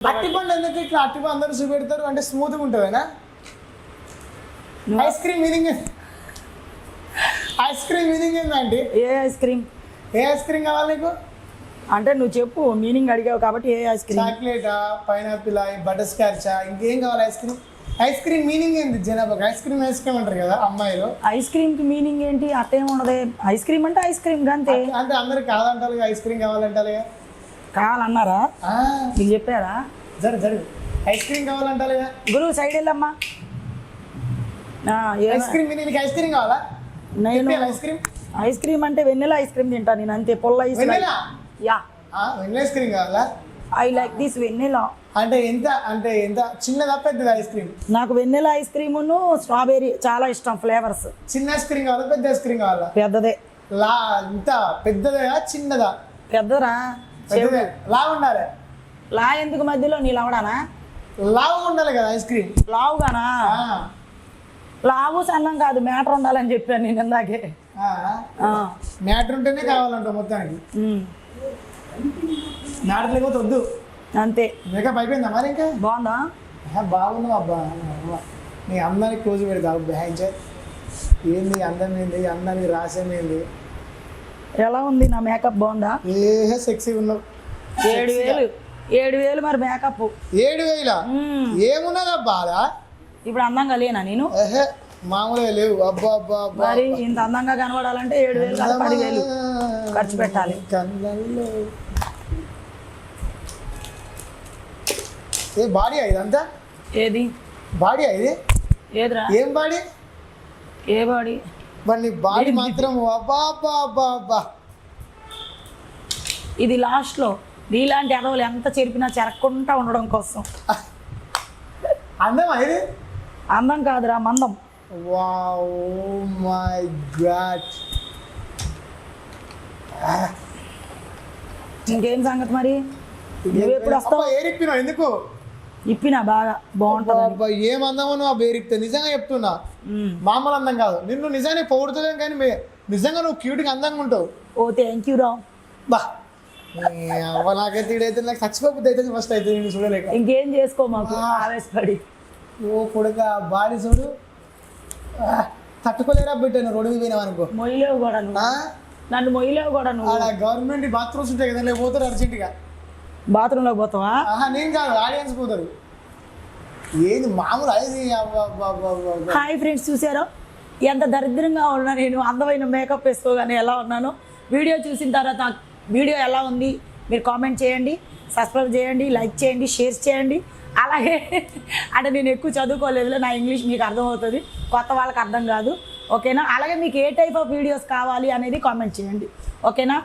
అట్టి పండు ఎందుకు ఇట్లా అట్టి పండు అందరూ చూపెడతారు? అంటే స్మూత్గా ఉంటుందేనా? Ice cream meaning ice cream meaning ఏంటంటే ఏ ఐస్ క్రీమ్ ఏ ఐస్ క్రీమ్ కావాలి నీకు? అంటే నువ్వు చెప్పు మీనింగ్ అడిగావు కాబట్టి ఏ ఐస్ క్రీమ్ చాక్లెటా పైనాపిల్ బటర్ స్కాచా ఇంకేం కావాలి ice cream ice cream meaning ఏంది జనాభాకి? ఐస్ క్రీమ్ ఐస్ క్రీమ్ అంటారు కదా అమ్మాయిలు. ఐస్ క్రీమ్కి మీనింగ్ ఏంటి? అట్టేం ఉండదు. ఐస్ క్రీమ్ అంటే ఐస్ క్రీమ్ అంతే. అంటే అందరికి కాదంటారు ఐస్ క్రీమ్ కావాలంటారు కావాలన్నారా? నీకు చెప్పారా జరు జరు. ఐస్ క్రీమ్ కావాలంటారు గురువు సైడ్ వెళ్ళమ్మా. ఐస్ క్రీమ్ నీకు ఐస్ క్రీమ్ కావాలా? నేను ఐస్ క్రీమ్? ఐస్ క్రీమ్ అంటే వెన్నెల ఐస్ క్రీమ్ తింటా నేను అంతే పొల్ల ఐస్ వెన్నెలా? యా. వెన్నెల ఐస్ క్రీమ్ కావాలా? I like this vanilla. అంటే ఎంత అంటే ఎంత? చిన్నదా పెద్దదా ఐస్ క్రీమ్? నాకు వెన్నెల ఐస్ క్రీమును స్ట్రాబెర్రీ చాలా ఇష్టం ఫ్లేవర్స్. చిన్న ఐస్ క్రీమ్ కావాలా పెద్ద ఐస్ క్రీమ్ కావాలా? పెద్దదే. లా ఇంత పెద్దదా చిన్నదా? పెద్దరా లావు ఉండాలి. లా ఎందుకు మధ్యలో? నీ లవడానా? లావు ఉండాలి కదా ఐస్ క్రీమ్. లావుగానా? లావు సన్నం కాదు మ్యాటర్ ఉండాలని చెప్పాను నేను ఇందాకే. మ్యాటర్ ఉంటేనే కావాలంట మొత్తానికి. మ్యాటర్ లేకపోతే వద్దు. అంతే. మేకప్ అయిపోయిందా మరి ఇంకా? బాగుందా? బాగున్నావు అబ్బా. నీ అందానికి క్లోజ్ పెడతా బ్యాచ్ ఏంది అందం ఏంది? అందానికి రాసేం ఏంది? ఎలా ఉంది నా మేకప్ బాగుందా? ఏ సెక్సీ ఉన్నావు. ఏడు వేలు ఏడు వేలు మరి మేకప్. ఏడు వేల? ఏమున్నదా బాలా? ఇప్పుడు అందంగా లేనా నేను? మామూలుగా లేవు. అబ్బా అబ్బా మరి ఇంత అందంగా కనబడాలంటే ఏడు వేలు కాదు పదివేలు ఖర్చు పెట్టాలి. ఏ బాడీ ఇదంతా? ఏది? బాడీ ఇది? ఏదిరా? ఏం బాడీ? ఏ బాడీ? మరి నీ బాడీ మాత్రం అబ్బా అబ్బా ఇది లాస్ట్లో నీలాంటి ఎదవలు ఎంత చెరిపినా చెరక్కుండా ఉండడం కోసం. అందమా ఇది? అందం కాదురా మందం. వావ్ మై గాడ్ ఇంకేం సంగతి మరి? నువ్వు ఎప్పుడు వస్తావు? ఏరిప్పినావు ఎందుకు? ఇప్పినా బాగా బాగుంటుంది ఏం అందమో నువ్వు ఆ బేరిప్తే నిజంగా చెప్తున్నా. మామూలు అందం కాదు. నిన్ను నిజాన్ని పొగుడుతున్నాం కానీ నిజంగా నువ్వు క్యూట్గా అందంగా ఉంటావు. ఓ థ్యాంక్ యూ రా. బా. నాకైతే ఈడైతే నాకు చచ్చిపోతే అయితే ఫస్ట్ అయితే నేను చూడలేక. ఇంకేం చేసుకో మాకు? ఆవేశపడి. ఓ కొడుక బాడీ చూడు. తట్టుకోలేరా బిడ్డ రోడ్డు మీద పోయినావు అనుకో. మొయ్యలేవు కూడా నువ్వు? నన్ను మొయ్యలేవు కూడా నువ్వు. గవర్నమెంట్ బాత్రూమ్స్ ఉంటాయి కదా లేకపోతే అర్జెంటుగా బాత్రూంలోకి పోతావా? నేను కాదు ఆడియన్స్ పోతారు. ఏది మామూలు అది. హాయ్ ఫ్రెండ్స్ చూసారో ఎంత దరిద్రంగా ఉన్నా నేను అందమైన మేకప్ వేసుకోగానే ఎలా ఉన్నానో. వీడియో చూసిన తర్వాత వీడియో ఎలా ఉంది మీరు కామెంట్ చేయండి సబ్స్క్రైబ్ చేయండి లైక్ చేయండి షేర్ చేయండి. అలాగే అంటే నేను ఎక్కువ చదువుకోలేదులే నా ఇంగ్లీష్ మీకు అర్థమవుతుంది. కొత్త వాళ్ళకి అర్థం కాదు ఓకేనా? అలాగే మీకు ఏ టైప్ ఆఫ్ వీడియోస్ కావాలి అనేది కామెంట్ చేయండి ఓకేనా?